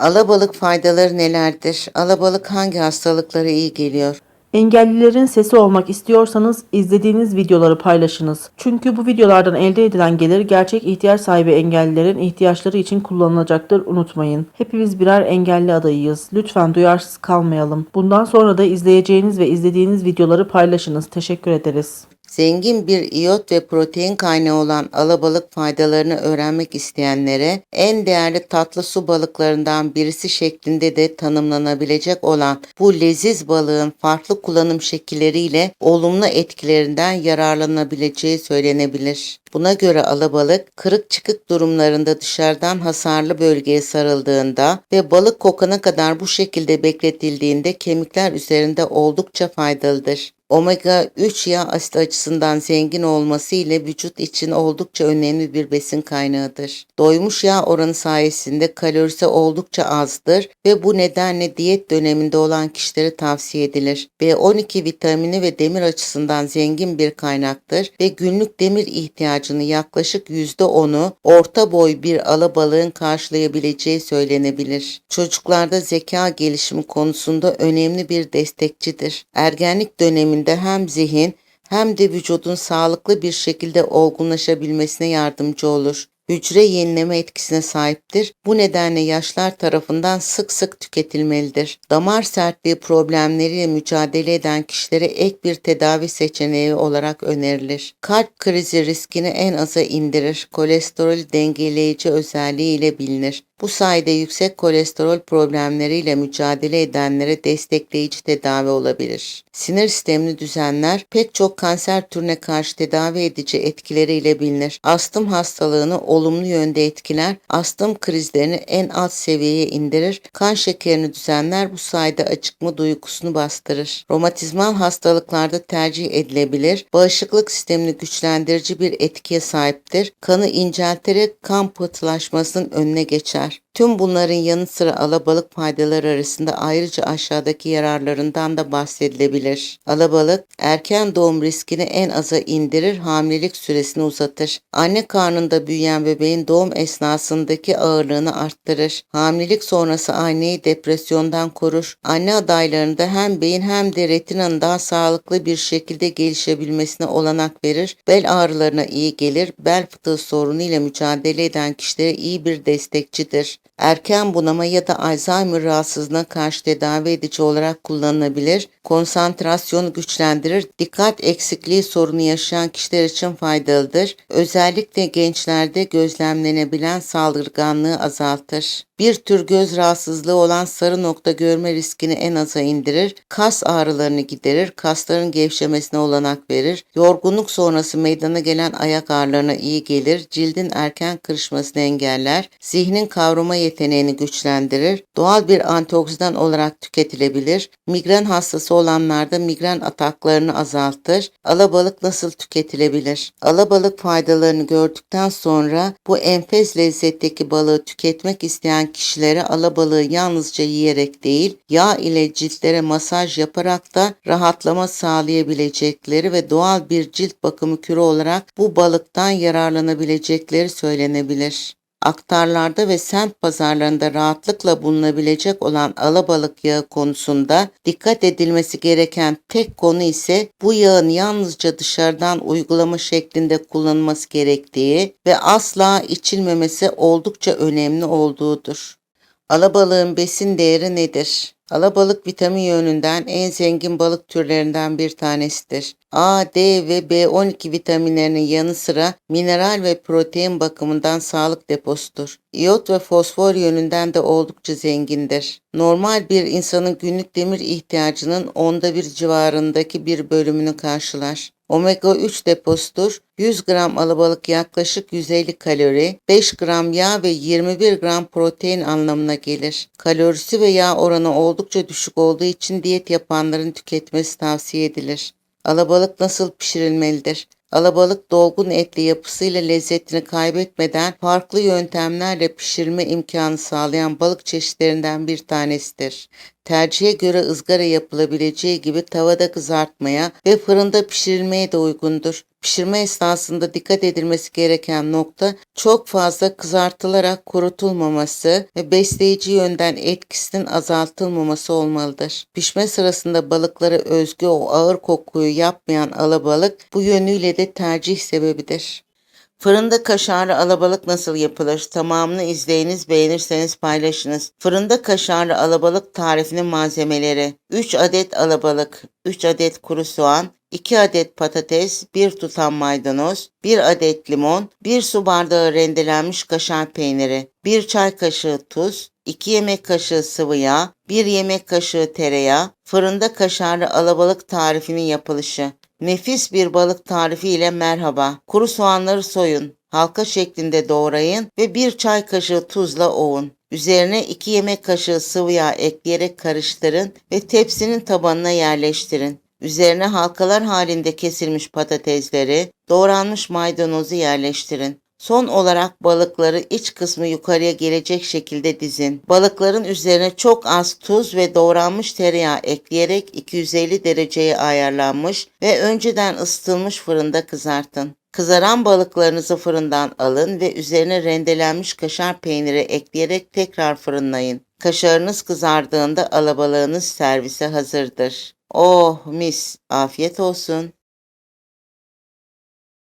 Alabalık faydaları nelerdir? Alabalık hangi hastalıklara iyi geliyor? Engellilerin sesi olmak istiyorsanız izlediğiniz videoları paylaşınız. Çünkü bu videolardan elde edilen gelir gerçek ihtiyaç sahibi engellilerin ihtiyaçları için kullanılacaktır unutmayın. Hepimiz birer engelli adayıyız. Lütfen duyarsız kalmayalım. Bundan sonra da izleyeceğiniz ve izlediğiniz videoları paylaşınız. Teşekkür ederiz. Zengin bir iyot ve protein kaynağı olan alabalık faydalarını öğrenmek isteyenlere en değerli tatlı su balıklarından birisi şeklinde de tanımlanabilecek olan bu leziz balığın farklı kullanım şekilleriyle olumlu etkilerinden yararlanabileceği söylenebilir. Buna göre alabalık kırık çıkık durumlarında dışarıdan hasarlı bölgeye sarıldığında ve balık kokana kadar bu şekilde bekletildiğinde kemikler üzerinde oldukça faydalıdır. Omega 3 yağ asit açısından zengin olması ile vücut için oldukça önemli bir besin kaynağıdır. Doymuş yağ oranı sayesinde kalorisi oldukça azdır ve bu nedenle diyet döneminde olan kişilere tavsiye edilir. B12 vitamini ve demir açısından zengin bir kaynaktır ve günlük demir ihtiyacını yaklaşık %10'u orta boy bir alabalığın karşılayabileceği söylenebilir. Çocuklarda zeka gelişimi konusunda önemli bir destekçidir. Ergenlik döneminde hem zihin hem de vücudun sağlıklı bir şekilde olgunlaşabilmesine yardımcı olur. Hücre yenileme etkisine sahiptir. Bu nedenle yaşlar tarafından sık sık tüketilmelidir. Damar sertliği problemleriyle mücadele eden kişilere ek bir tedavi seçeneği olarak önerilir. Kalp krizi riskini en aza indirir. Kolesterol dengeleyici özelliği ile bilinir. Bu sayede yüksek kolesterol problemleriyle mücadele edenlere destekleyici tedavi olabilir. Sinir sistemini düzenler, pek çok kanser türüne karşı tedavi edici etkileriyle bilinir. Astım hastalığını olumlu yönde etkiler, astım krizlerini en alt seviyeye indirir, kan şekerini düzenler, bu sayede acıkma duygusunu bastırır. Romatizmal hastalıklarda tercih edilebilir, bağışıklık sistemini güçlendirici bir etkiye sahiptir, kanı incelterek kan pıhtılaşmasının önüne geçer. Tüm bunların yanı sıra alabalık faydaları arasında ayrıca aşağıdaki yararlarından da bahsedilebilir. Alabalık erken doğum riskini en aza indirir, hamilelik süresini uzatır. Anne karnında büyüyen bebeğin doğum esnasındaki ağırlığını arttırır. Hamilelik sonrası anneyi depresyondan korur. Anne adaylarında hem beyin hem de retinanın daha sağlıklı bir şekilde gelişebilmesine olanak verir. Bel ağrılarına iyi gelir. Bel fıtığı sorunu ile mücadele eden kişilere iyi bir destekçidir. Erken bunama ya da Alzheimer rahatsızlığına karşı tedavi edici olarak kullanılabilir. Konsantrasyonu güçlendirir. Dikkat eksikliği sorunu yaşayan kişiler için faydalıdır. Özellikle gençlerde gözlemlenebilen saldırganlığı azaltır. Bir tür göz rahatsızlığı olan sarı nokta görme riskini en aza indirir. Kas ağrılarını giderir. Kasların gevşemesine olanak verir. Yorgunluk sonrası meydana gelen ayak ağrılarına iyi gelir. Cildin erken kırışmasını engeller. Zihnin kavrama yeteneğini güçlendirir. Doğal bir antioksidan olarak tüketilebilir. Migren hastası olanlarda migren ataklarını azaltır. Alabalık nasıl tüketilebilir? Alabalık faydalarını gördükten sonra bu enfes lezzetteki balığı tüketmek isteyen kişilere alabalığı yalnızca yiyerek değil, yağ ile ciltlere masaj yaparak da rahatlama sağlayabilecekleri ve doğal bir cilt bakımı kürü olarak bu balıktan yararlanabilecekleri söylenebilir. Aktarlarda ve semt pazarlarında rahatlıkla bulunabilecek olan alabalık yağı konusunda dikkat edilmesi gereken tek konu ise bu yağın yalnızca dışarıdan uygulama şeklinde kullanılması gerektiği ve asla içilmemesi oldukça önemli olduğudur. Alabalığın besin değeri nedir? Alabalık vitamin yönünden en zengin balık türlerinden bir tanesidir. A, D ve B12 vitaminlerinin yanı sıra mineral ve protein bakımından sağlık deposudur. İyot ve fosfor yönünden de oldukça zengindir. Normal bir insanın günlük demir ihtiyacının onda bir civarındaki bir bölümünü karşılar. Omega 3 deposudur. 100 gram alabalık yaklaşık 150 kalori, 5 gram yağ ve 21 gram protein anlamına gelir. Kalorisi ve yağ oranı oldukça düşük olduğu için diyet yapanların tüketmesi tavsiye edilir. Alabalık nasıl pişirilmelidir? Alabalık dolgun etli yapısıyla lezzetini kaybetmeden farklı yöntemlerle pişirme imkanı sağlayan balık çeşitlerinden bir tanesidir. Tercihe göre ızgara yapılabileceği gibi tavada kızartmaya ve fırında pişirilmeye de uygundur. Pişirme esnasında dikkat edilmesi gereken nokta çok fazla kızartılarak kurutulmaması ve besleyici yönden etkisinin azaltılmaması olmalıdır. Pişme sırasında balıklara özgü o ağır kokuyu yapmayan alabalık bu yönüyle de tercih sebebidir. Fırında kaşarlı alabalık nasıl yapılır? Tamamını izleyiniz, beğenirseniz paylaşınız. Fırında kaşarlı alabalık tarifinin malzemeleri. 3 adet alabalık, 3 adet kuru soğan, 2 adet patates, 1 tutam maydanoz, 1 adet limon, 1 su bardağı rendelenmiş kaşar peyniri, 1 çay kaşığı tuz, 2 yemek kaşığı sıvı yağ, 1 yemek kaşığı tereyağı, fırında kaşarlı alabalık tarifinin yapılışı. Nefis bir balık tarifi ile merhaba. Kuru soğanları soyun, halka şeklinde doğrayın ve bir çay kaşığı tuzla ovun. Üzerine 2 yemek kaşığı sıvı yağ ekleyerek karıştırın ve tepsinin tabanına yerleştirin. Üzerine halkalar halinde kesilmiş patatesleri, doğranmış maydanozu yerleştirin. Son olarak balıkları iç kısmı yukarıya gelecek şekilde dizin. Balıkların üzerine çok az tuz ve doğranmış tereyağı ekleyerek 250 dereceye ayarlanmış ve önceden ısıtılmış fırında kızartın. Kızaran balıklarınızı fırından alın ve üzerine rendelenmiş kaşar peyniri ekleyerek tekrar fırınlayın. Kaşarınız kızardığında alabalığınız servise hazırdır. Oh mis, afiyet olsun.